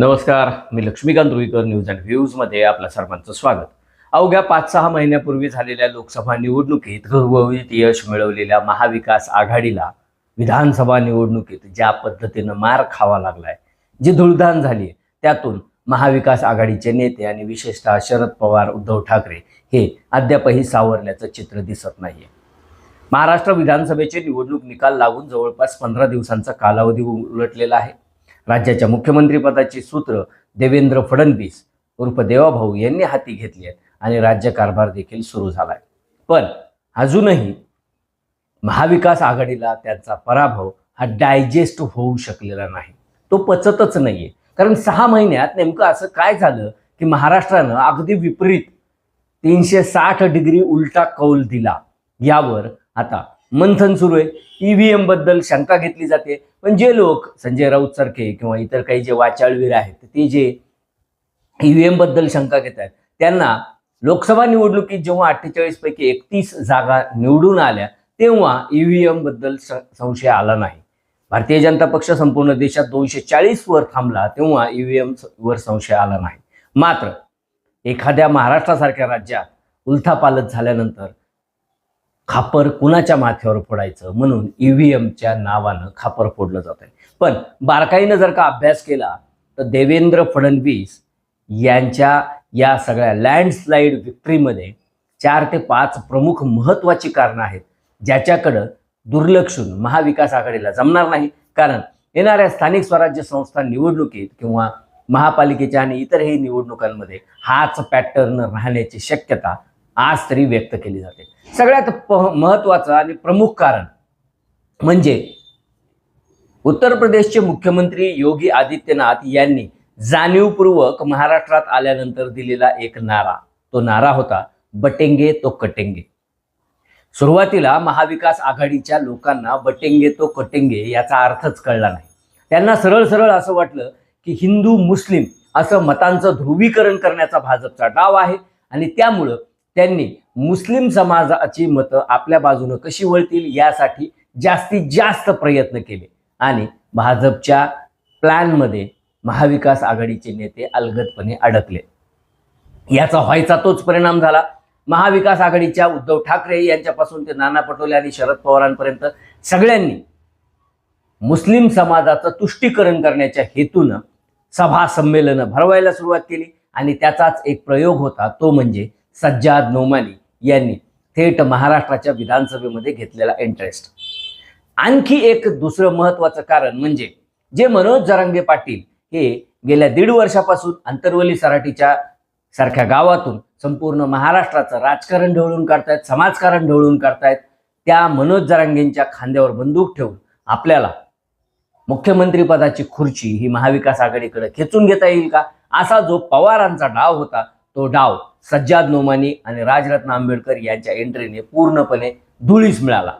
नमस्कार मी Laxmikant Ruikar news and व्ह्यूजमध्ये आपल्या सर्वांचं स्वागत. अवघ्या पाच सहा महिन्यापूर्वी झालेल्या लोकसभा निवडणुकीत घवघवीत यश मिळवलेल्या महाविकास आघाडीला विधानसभा निवडणुकीत ज्या पद्धतीनं मार खावा लागलाय जी धुळधान झाली आहे त्यातून महाविकास आघाडीचे नेते आणि विशेषतः शरद पवार उद्धव ठाकरे हे अद्यापही सावरल्याचं चित्र दिसत नाहीये. महाराष्ट्र विधानसभेचे निवडणूक निकाल लागून जवळपास पंधरा दिवसांचा कालावधी उलटलेला आहे. राज्याच्या मुख्यमंत्रीपदाची सूत्र देवेंद्र फडणवीस उर्फ देवाभाऊ यांनी हाती घेतली आहेत आणि राज्यकारभार देखील सुरू झाला आहे पण अजूनही महाविकास आघाडीला त्यांचा पराभव हा डायजेस्ट होऊ शकलेला नाही. तो पचतच नाहीये. कारण सहा महिन्यात नेमकं असं काय झालं की महाराष्ट्रानं अगदी विपरीत तीनशे साठ डिग्री उलटा कौल दिला. यावर आता मंथन सुरू आहे. ईव्हीएमबद्दल शंका घेतली जाते. पण जे लोक संजय राऊत सारखे किंवा इतर काही जे वाचाळवीर आहेत ते जे ईव्हीएमबद्दल शंका घेत आहेत त्यांना लोकसभा निवडणुकीत जेव्हा अठ्ठेचाळीस पैकी एकतीस जागा निवडून आल्या तेव्हा ईव्हीएमबद्दल संशय आला नाही. भारतीय जनता पक्ष संपूर्ण देशात दोनशे चाळीस वर थांबला तेव्हा ईव्हीएम वर संशय आला नाही. मात्र एखाद्या महाराष्ट्रासारख्या राज्यात उलथापालथ झाल्यानंतर खापर कुणाच्या माथ्यावर फोडायचं म्हणून ईव्हीएमच्या नावानं खापर फोडलं जात आहे पण बारकाईनं जर का अभ्यास केला तर देवेंद्र फडणवीस यांच्या या सगळ्या लँडस्लाईड विक्ट्रीमध्ये चार ते पाच प्रमुख महत्त्वाची कारणं आहेत ज्याच्याकडं दुर्लक्षून महाविकास आघाडीला जमणार नाही. कारण येणाऱ्या स्थानिक स्वराज्य संस्था निवडणुकीत किंवा महापालिकेच्या आणि इतरही निवडणुकांमध्ये हाच पॅटर्न राहण्याची शक्यता आज तरी व्यक्त केली जाते. सगळ्यात प महत्त्वाचं आणि प्रमुख कारण म्हणजे उत्तर प्रदेशचे मुख्यमंत्री योगी आदित्यनाथ यांनी जाणीवपूर्वक महाराष्ट्रात आल्यानंतर दिलेला एक नारा. तो नारा होता बटेंगे तो कटेंगे. सुरुवातीला महाविकास आघाडीच्या लोकांना बटेंगे तो कटेंगे याचा अर्थच कळला नाही. त्यांना सरळ सरळ असं वाटलं की हिंदू मुस्लिम असं मतांचं ध्रुवीकरण करण्याचा भाजपचा डाव आहे आणि त्यामुळं त्यांनी मुस्लिम समाजाची मतं आपल्या बाजूनं कशी वळतील यासाठी जास्तीत जास्त प्रयत्न केले. आणि भाजपच्या प्लॅनमध्ये महाविकास आघाडीचे नेते अलगदपणे अडकले. याचा व्हायचा तोच परिणाम झाला. महाविकास आघाडीच्या उद्धव ठाकरे यांच्यापासून ते नाना पटोले आणि शरद पवारांपर्यंत सगळ्यांनी मुस्लिम समाजाचं तुष्टीकरण करण्याच्या हेतूनं सभा संमेलनं भरवायला सुरुवात केली. आणि त्याचाच एक प्रयोग होता तो म्हणजे सज्जाद नोमानी यांनी थेट महाराष्ट्राच्या विधानसभेमध्ये घेतलेला इंटरेस्ट आणखी एक दुसरं महत्वाचं कारण म्हणजे जे मनोज जरांगे पाटील हे गेल्या दीड वर्षापासून अंतर्वली सराटीच्या सारख्या गावातून संपूर्ण महाराष्ट्राचं राजकारण ढवळून काढतायत समाजकारण ढवळून काढतायत त्या मनोज जरांगेंच्या खांद्यावर बंदूक ठेवून आपल्याला मुख्यमंत्रीपदाची खुर्ची ही महाविकास आघाडीकडे खेचून घेता येईल का? असा जो पवारांचा डाव होता तो डाव सज्जाद नोमानी आणि राजरत्न आंबेडकर यांच्या एंट्रीने पूर्णपणे धुळीस मिळाला.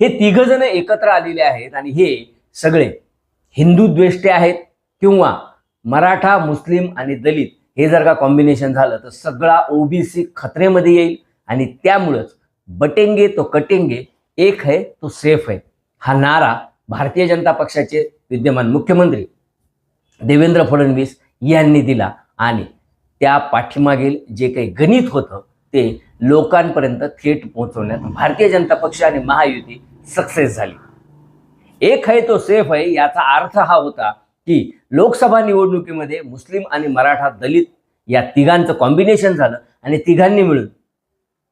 हे तिघ जण एकत्र आलेले आहेत आणि हे सगळे हिंदू द्वेष्टे आहेत किंवा मराठा मुस्लिम आणि दलित हे जर का कॉम्बिनेशन झालं तर सगळा ओबीसी खतरेमध्ये येईल आणि त्यामुळंच बटेंगे तो कटेंगे एक है तो सेफ है हा नारा भारतीय जनता पक्षाचे विद्यमान मुख्यमंत्री देवेंद्र फडणवीस यांनी दिला आणि त्या पाठीमागील जे काही गणित होतं ते लोकांपर्यंत थेट पोहोचवण्यात भारतीय जनता पक्ष आणि महायुती सक्सेस झाली. एक आहे तो सेफ आहे याचा अर्थ हा होता की लोकसभा निवडणुकीमध्ये मुस्लिम आणि मराठा दलित या तिघांचं कॉम्बिनेशन झालं आणि तिघांनी मिळून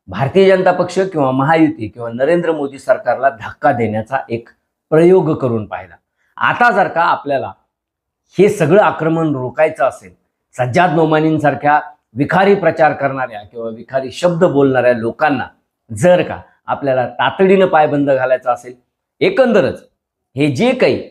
भारतीय जनता पक्ष किंवा महायुती किंवा नरेंद्र मोदी सरकारला धक्का देण्याचा एक प्रयोग करून पाहिला. आता जर का आपल्याला हे सगळं आक्रमण रोखायचं असेल सज्जाद नोमानींसारख्या विखारी प्रचार करणाऱ्या किंवा विखारी शब्द बोलणाऱ्या लोकांना जर का आपल्याला तातडीनं पायबंद घालायचा असेल एकंदरच हे जे काही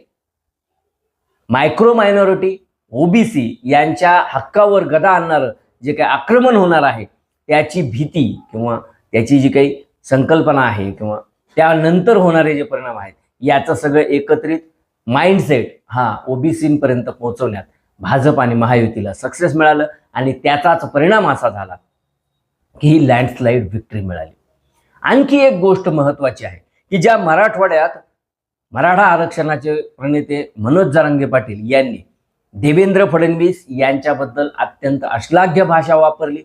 मायक्रो मायनॉरिटी ओबीसी यांच्या हक्कावर गदा आणणारं जे काही आक्रमण होणार आहे त्याची भीती किंवा त्याची जी काही संकल्पना आहे किंवा त्यानंतर होणारे जे परिणाम आहेत याचं सगळं एकत्रित माइंडसेट हा ओबीसीपर्यंत पोहोचवण्यात भाजप आणि महायुतीला सक्सेस मिळालं आणि त्याचाच परिणाम असा झाला की ही लँडस्लाईड विक्ट्री मिळाली. आणखी एक गोष्ट महत्वाची आहे की ज्या मराठवाड्यात मराठा आरक्षणाचे प्रणेते मनोज जरांगे पाटील यांनी देवेंद्र फडणवीस यांच्याबद्दल अत्यंत अश्लाघ्य भाषा वापरली.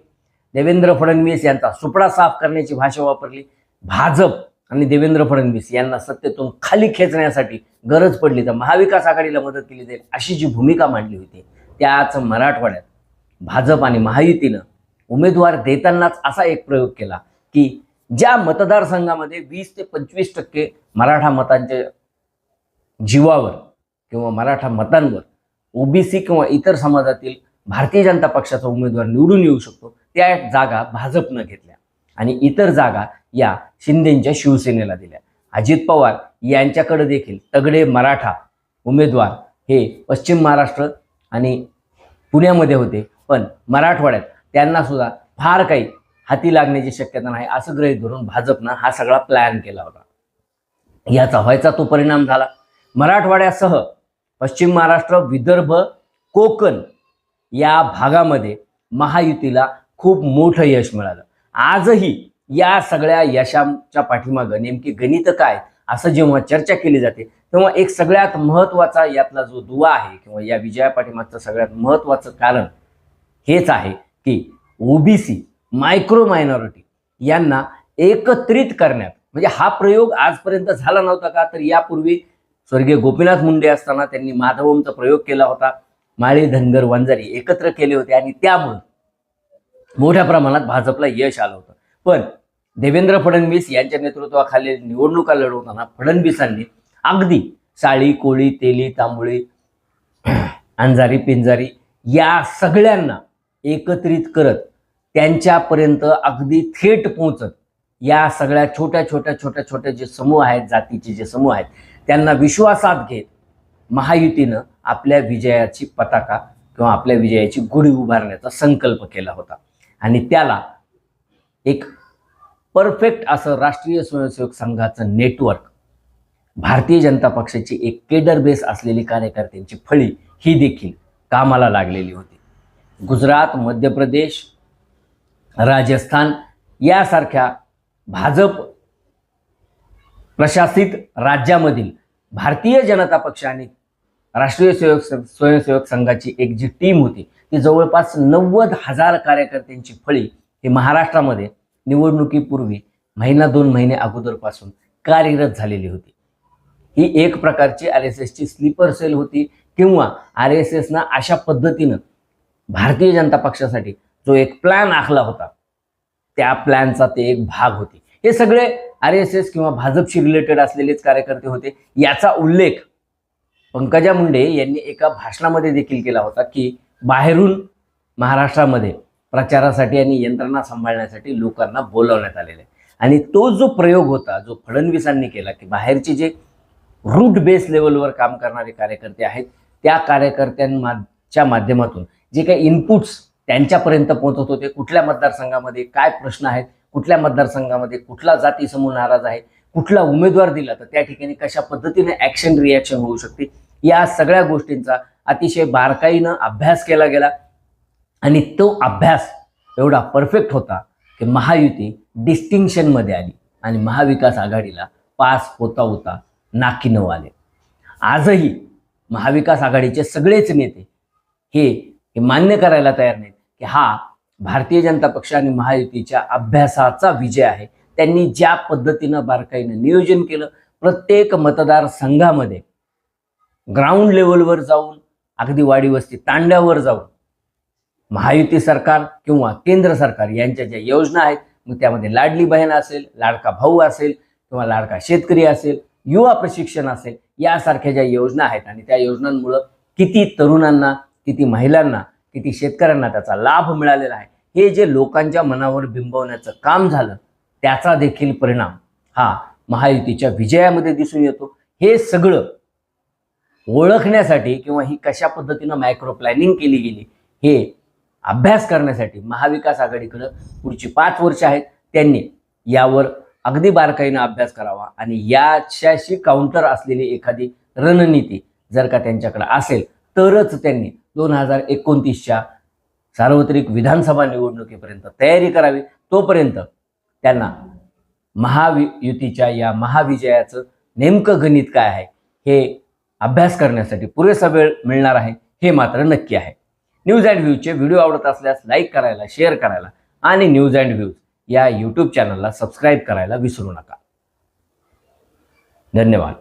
देवेंद्र फडणवीस यांचा सुपडा साफ करण्याची भाषा वापरली. भाजप आणि देवेंद्र फडणवीस यांना सत्तेतून खाली खेचण्यासाठी गरज पडली तर महाविकास आघाडीला मदत केली जाईल अशी जी भूमिका मांडली होती त्याच मराठवाड्यात भाजप आणि महायुतीनं उमेदवार देतानाच असा एक प्रयोग केला की ज्या मतदारसंघामध्ये वीस ते पंचवीस टक्के मराठा मतांच्या जीवावर किंवा मराठा मतांवर ओबीसी किंवा इतर समाजातील भारतीय जनता पक्षाचा उमेदवार निवडून येऊ शकतो त्या जागा भाजपनं घेतल्या. आणि इतर जागा या शिंदेच्या शिवसेनेला दिल्या. अजित पवार यांच्याकडे देखील तगडे मराठा उमेदवार हे पश्चिम महाराष्ट्र आणि पुण्यामध्ये होते. पण मराठवाड्यात त्यांना सुद्धा फार काही हाती लागण्याची शक्यता नाही असं गृहीत धरून भाजपनं हा सगळा प्लॅन केला होता. याचा व्हायचा तो परिणाम झाला. मराठवाड्यासह पश्चिम महाराष्ट्र विदर्भ कोकण या भागामध्ये महायुतीला खूप मोठं यश मिळालं. आजही या सगळ्या यशाच्या पाठीमागं नेमकी गणित काय असं जेव्हा चर्चा केली जाते तेव्हा एक सगळ्यात महत्त्वाचा यातला जो दुवा आहे किंवा या विजया पाठीमागचं सगळ्यात महत्त्वाचं कारण हेच आहे की ओबीसी मायक्रो मायनॉरिटी यांना एकत्रित करण्यात म्हणजे हा प्रयोग आजपर्यंत झाला नव्हता का? तर यापूर्वी स्वर्गीय गोपीनाथ मुंडे असताना त्यांनी माधवमचा प्रयोग केला होता. माळी धनगर वंजारी एकत्र केले होते आणि त्यामुळे मोठ्या प्रमाणात भाजपला यश आलं होतं. पण देवेंद्र फडणवीस यांच्या नेतृत्वाखाली निवडणुका लढवताना फडणवीसांनी अगदी साळी कोळी तेली तांबुळी अंजारी पिंजारी या सगळ्यांना एकत्रित करत त्यांच्यापर्यंत अगदी थेट पोहोचत या सगळ्या छोट्या छोट्या छोट्या छोट्या जे समूह आहेत जातीचे जे समूह आहेत त्यांना विश्वासात घेत महायुतीनं आपल्या विजयाची पताका किंवा आपल्या विजयाची गुढी उभारण्याचा संकल्प केला होता. आणि त्याला एक परफेक्ट असं राष्ट्रीय स्वयंसेवक संघाचं नेटवर्क भारतीय जनता पक्षाची एक केडर बेस असलेली कार्यकर्त्यांची फळी ही देखील कामाला लागलेली होती. गुजरात मध्य प्रदेश राजस्थान यासारख्या भाजप प्रशासित राज्यामधील भारतीय जनता पक्ष आणि राष्ट्रीय सेवक स्वयंसेवक संघाची एक जी टीम होती ती जवळपास नव्वद हजार कार्यकर्त्यांची फळी ही महाराष्ट्रामध्ये निवडणुकीपूर्वी महिना दोन महिने अगोदरपासून कार्यरत झालेली होती. ही एक प्रकारची आर एस एसची स्लीपर सेल होती किंवा आर एस एसनं अशा पद्धतीनं भारतीय जनता पक्षासाठी जो एक प्लॅन आखला होता त्या प्लॅनचा ते एक भाग होते. हे सगळे आर एस एस किंवा भाजपशी रिलेटेड असलेलेच कार्यकर्ते होते. याचा उल्लेख पंकजा मुंडे यांनी एका भाषणामध्ये देखील केला होता की बाहेरून महाराष्ट्रामध्ये प्रचारासाठी आणि यंत्रणा सांभाळण्यासाठी लोकांना बोलवण्यात आलेले आहे. आणि तो जो प्रयोग होता जो फडणवीसांनी केला की बाहेरचे जे रूट बेस लेवलवर काम करणारे कार्यकर्ते आहेत त्या कार्यकर्त्यांच्या माध्यमातून जे काही इनपुट्स त्यांच्यापर्यंत पोहोचत होते कुठल्या मतदारसंघामध्ये काय प्रश्न आहेत कुठल्या मतदारसंघामध्ये कुठला जाती समूह नाराज आहे कुठला उमेदवार दिला तर त्या ठिकाणी कशा पद्धतीने ॲक्शन रिॲक्शन होऊ शकते या सगळ्या गोष्टींचा अतिशय बारकाईनं अभ्यास केला गेला. आणि तो अभ्यास एवढा परफेक्ट होता की महायुती डिस्टिंक्शनमध्ये आली आणि महाविकास आघाडीला पास होता होता नाकी नऊ आले आजही महाविकास आघाडीचे सगळेच नेते हे हे मान्य करायला तयार नाहीत की हा भारतीय जनता पक्ष आणि महायुतीच्या अभ्यासाचा विजय आहे. त्यांनी ज्या पद्धतीनं बारकाईनं नियोजन केलं प्रत्येक मतदारसंघामध्ये ग्राउंड लेवलवर जाऊन अगदी वाडी वस्ती तांड्यावर जाऊन महायुती सरकार किंवा केंद्र सरकार यांच्या ज्या योजना आहेत मग त्यामध्ये लाडली बहीण असेल लाडका भाऊ असेल किंवा लाडका शेतकरी असेल युवा प्रशिक्षण असेल यासारख्या ज्या योजना आहेत आणि त्या योजनांमुळं किती तरुणांना किती महिलांना किती शेतकऱ्यांना त्याचा लाभ मिळालेला आहे. हे जे लोकांच्या मनावर बिंबवण्याचं काम झालं त्याचा देखील परिणाम हा महायुतीच्या विजयामध्ये दिसून येतो. हे सगळं ओळखण्यासाठी किंवा ही कशा पद्धतीनं मायक्रो प्लॅनिंग केली गेली हे अभ्यास करण्यासाठी महाविकास आघाडीकडं पुढची पाच वर्ष आहेत. त्यांनी यावर अगदी बारकाईनं अभ्यास करावा आणि याच्याशी काउंटर असलेली एखादी रणनीती जर का त्यांच्याकडे असेल तरच त्यांनी दोन हजार एकोणतीसच्या सार्वत्रिक विधानसभा निवडणुकीपर्यंत तयारी करावी. तोपर्यंत त्यांना महावि युतीच्या या महाविजयाचं नेमकं गणित काय आहे हे अभ्यास करण्यासाठी पुरेसा वेळ मिळणार आहे हे मात्र नक्की आहे. न्यूज अँड व्ह्यूजचे व्हिडिओ आवडत असल्यास लाईक करायला शेअर करायला आणि न्यूज अँड व्ह्यूज या यूट्यूब चॅनलला सबस्क्राईब करायला विसरू नका. धन्यवाद.